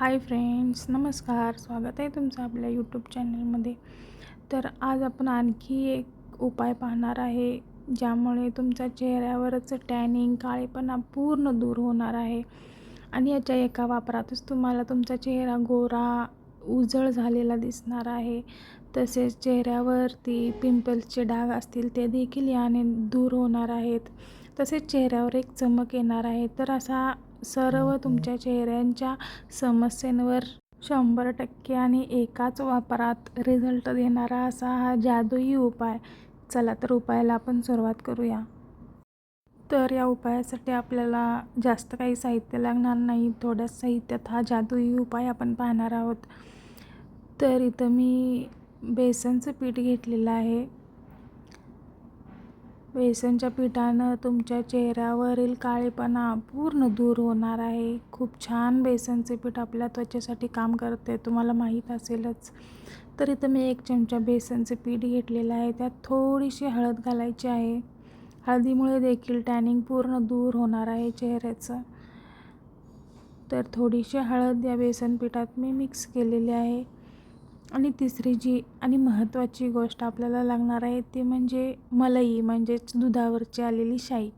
Hi friends नमस्कार. स्वागत आहे तुमचं आपल्या यूट्यूब चॅनलमध्ये तर आज आपण आणखी एक उपाय पाहणार आहे ज्यामुळे तुमच्या चेहऱ्यावरच टॅनिंग काळेपणा पूर्ण दूर होणार आहे. आणि याच्या एका वापरातच तुम्हाला तुमचा चेहरा गोरा उजळ झालेला दिसणार आहे. तसेच चेहऱ्यावरती पिंपल्सचे डाग असतील ते देखील याने दूर होणार आहेत. तसेच चेहऱ्यावर एक चमक येणार आहे. तर असा सर्व तुमच्या चेहऱ्यांच्या समस्यांवर शंभर टक्के आणि एकाच वापरात रिझल्ट देणारा असा हा जादुई उपाय. चला तर उपायाला आपण सुरुवात करूया. तर या उपायासाठी आपल्याला जास्त काही साहित्य लागणार नाही. थोड्याच साहित्यात हा जादुई उपाय आपण पाहणार आहोत. तर इथं मी बेसनचं पीठ घेतलेलं आहे. बेसनच्या पिठानं तुमच्या चेहऱ्यावरील काळेपणा पूर्ण दूर होणार आहे. खूप छान बेसनचे पीठ आपल्या त्वचेसाठी काम करते तुम्हाला माहीत असेलच. तर इथं मी एक चमचा बेसनचे पीठ घेतलेलं आहे त्यात थोडीशी हळद घालायची आहे. हळदीमुळे देखील टॅनिंग पूर्ण दूर होणार आहे चेहऱ्याचं. तर थोडीशी हळद या बेसन पिठात मी मिक्स केलेली आहे. आणि तिसरी जी आणि महत्त्वाची गोष्ट आपल्याला लागणार आहे ती म्हणजे मलई म्हणजेच दुधावरची आलेली शाई.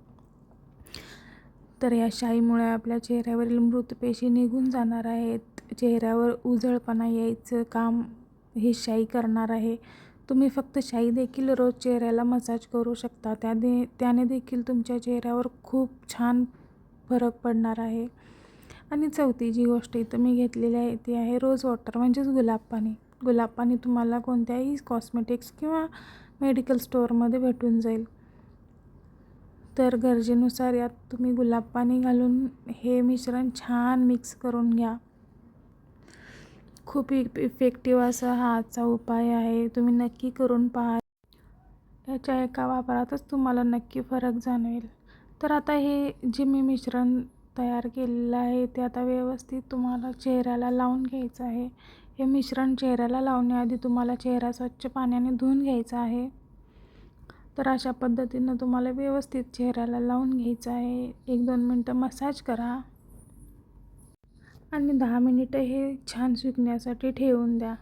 तर या शाईमुळे आपल्या चेहऱ्यावरील मृतपेशी निघून जाणार आहेत. चेहऱ्यावर उजळपणा यायचं काम ही शाई करणार आहे. तुम्ही फक्त शाई देखील रोज चेहऱ्याला मसाज करू शकता. त्या दे त्याने देखील तुमच्या चेहऱ्यावर खूप छान फरक पडणार आहे. आणि चौथी जी गोष्ट इथं मी घेतलेली आहे ती आहे रोज वॉटर म्हणजेच गुलाब पाणी. गुलाब पाणी तुम्हाला कोणत्याही कॉस्मेटिक्स किंवा मेडिकल स्टोअरमध्ये भेटून जाईल. तर गरजेनुसार यात तुम्ही गुलाब पाणी घालून हे मिश्रण छान मिक्स करून घ्या. खूप इफेक्टिव्ह असा हा आजचा उपाय आहे. तुम्ही नक्की करून पहा. याच्या एका वापरातच तुम्हाला नक्की फरक जाणवेल. तर आता हे जे मी मिश्रण तयार केलेलं आहे ते आता व्यवस्थित तुम्हाला चेहऱ्याला लावून घ्यायचं आहे. हे मिश्रण चेहऱ्याला लावण्याआधी तुम्हाला चेहरा स्वच्छ पाण्याने धुवून घ्यायचा आहे. तर अशा पद्धतीनं तुम्हाला व्यवस्थित चेहऱ्याला लावून घ्यायचं आहे. एक दोन मिनटं मसाज करा. आणि दहा मिनिटं हे छान सुकण्यासाठी ठेवून द्या.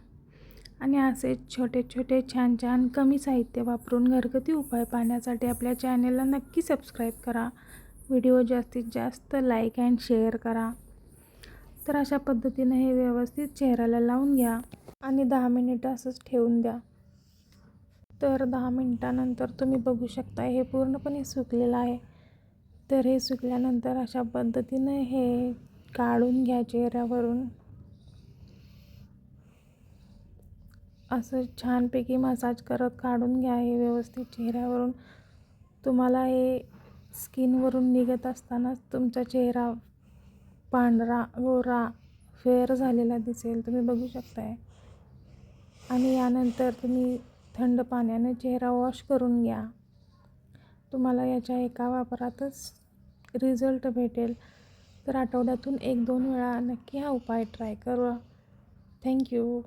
आणि असे छोटे छोटे छान छान कमी साहित्य वापरून घरगुती उपाय पाहण्यासाठी आपल्या चॅनेलला नक्की सबस्क्राईब करा. व्हिडिओ जास्तीत जास्त लाईक अँड शेअर करा. तर अशा पद्धतीनं हे व्यवस्थित चेहऱ्याला लावून घ्या आणि दहा मिनिटं असंच ठेवून द्या. तर दहा मिनटानंतर तुम्ही बघू शकता हे पूर्णपणे सुकलेलं आहे. तर हे सुकल्यानंतर अशा पद्धतीनं हे काढून घ्या चेहऱ्यावरून. असं छानपैकी मसाज करत काढून घ्या हे व्यवस्थित चेहऱ्यावरून. तुम्हाला हे स्किनवरून निघत असतानाच तुमचा चेहरा पांढरा गोरा फेअर झालेला दिसेल. तुम्ही बघू शकताय. आणि यानंतर तुम्ही थंड पाण्याने चेहरा वॉश करून घ्या. तुम्हाला याच्या एका वापरातच रिझल्ट भेटेल. तर आठवड्यातून एक दोन वेळा नक्की हा उपाय ट्राय करा. थँक्यू.